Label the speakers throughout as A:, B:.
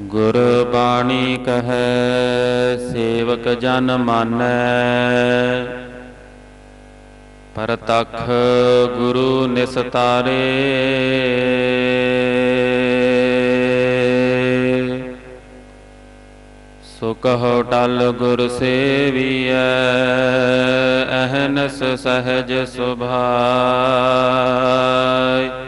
A: ਗੁਰ ਬਾਣੀ ਕਹੈ, ਸੇਵਕ ਜਨ ਮਾਨੈ। ਪਰਤਖ ਗੁਰੂ ਨਿਸਤਾਰੇ। ਸੋ ਕਹੋ ਟਲ ਗੁਰ ਸੇਵੀਐ, ਅਹਨਸ ਸਹਜ ਸੁਭਾਇ।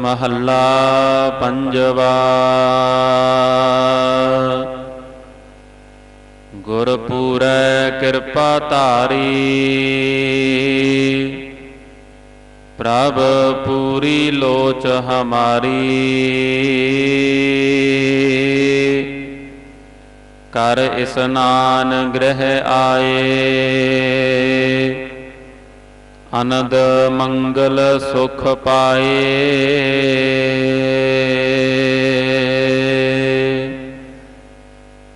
A: ਮਹੱਲਾ ਪੰਜਵਾ। ਗੁਰਪੂਰੈ ਕਿਰਪਾ ਧਾਰੀ। ਪ੍ਰਭ ਪੂਰੀ ਲੋਚ ਹਮਾਰੀ। ਕਰ ਇਸਨਾਨ ਗ੍ਰਹਿ ਆਏ। ਅਨੰਦ ਮੰਗਲ ਸੁਖ ਪਾਏ।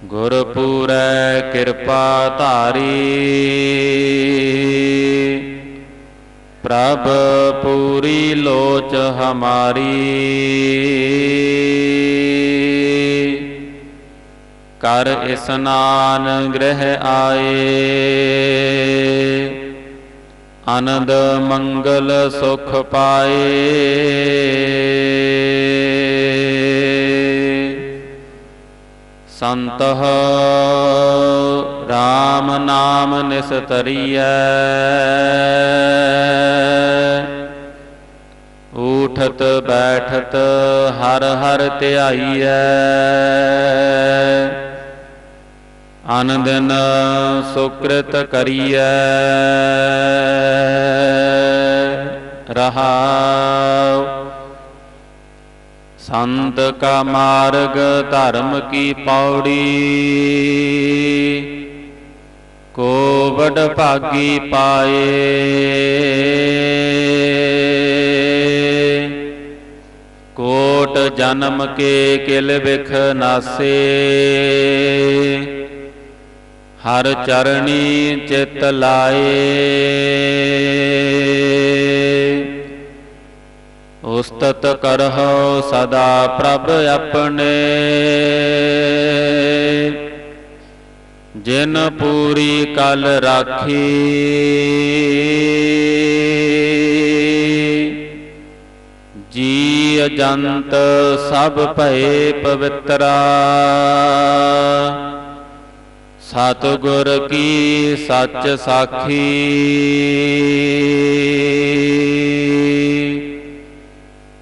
A: ਗੁਰਪੂਰੈ ਕਿਰਪਾ ਧਾਰੀ। ਪ੍ਰਭ ਪੂਰੀ ਲੋਚ ਹਮਾਰੀ। ਕਰ ਇਸਨਾਨ ਗ੍ਰਹਿ ਆਏ। ਆਨੰਦ ਮੰਗਲ ਸੁਖ ਪਾਏ। ਸੰਤਹ RAM ਨਾਮ ਨਿਸਤਰੀਐ ਊਠਤ ਬੈਠਤ ਹਰ ਹਰ ਧਿਆਈਐ। ਆਨੰਦਨ ਸੁਕ੍ਰਿਤ ਕਰੀਐ। ਰਹਾਉ। ਸੰਤ ਕਾ ਮਾਰਗ ਧਰਮ ਕੀ ਪੌੜੀ। ਕੋ ਵਡ ਭਾਗੀ ਪਾਏ। ਕੋਟ ਜਨਮ ਕੇ ਕਿਲ ਵਿਖ ਨਾਸੇ। ਹਰ ਚਰਣੀ ਚਿਤ ਲਾਏ। ਉਸਤਤ ਕਰਹੁ ਸਦਾ ਪ੍ਰਭ ਆਪਣੇ। ਜਿਨ ਪੂਰੀ ਕਲ ਰਾਖੀ। ਜੀ ਅਜੰਤ ਸਭ ਭਏ ਪਵਿੱਤਰਾ। ਸਤਿਗੁਰ ਕੀ ਸੱਚ ਸਾਖੀ?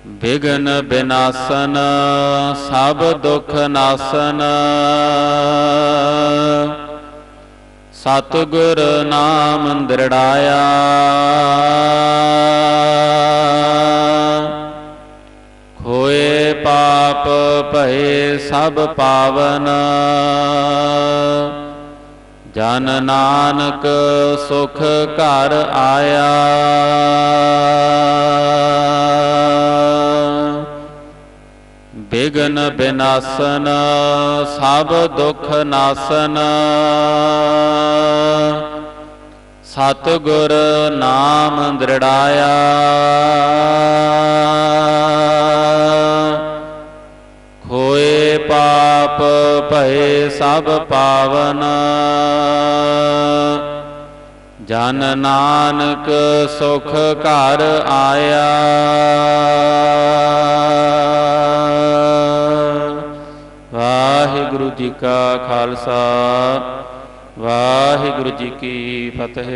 A: ਵਿਗਨ ਬਿਨਾਸਨ, ਸਭ ਦੁਖ ਨਾਸਨ। ਸਤਿਗੁਰ ਨਾਮ ਦ੍ਰਿੜਾਇਆ। ਖੋਏ ਪਾਪ ਭਏ ਸਭ ਪਾਵਨ। ਜਨ ਨਾਨਕ ਸੁਖ ਘਰ ਆਇਆ। ਬਿਗਨ ਬਿਨਾਸਨ ਸਭ ਦੁਖ ਨਾਸਨ। ਸਤਿਗੁਰ ਨਾਮ ਦ੍ਰਿੜਾਇਆ। ਹੋਏ ਪਾਪ ਭਏ ਸਭ ਪਾਵਨ। ਜਨ ਨਾਨਕ ਸੁਖ ਘਰ ਆਇਆ। ਵਾਹਿਗੁਰੂ ਜੀ ਕਾ ਖਾਲਸਾ, ਵਾਹਿਗੁਰੂ ਜੀ ਕੀ ਫਤਿਹ।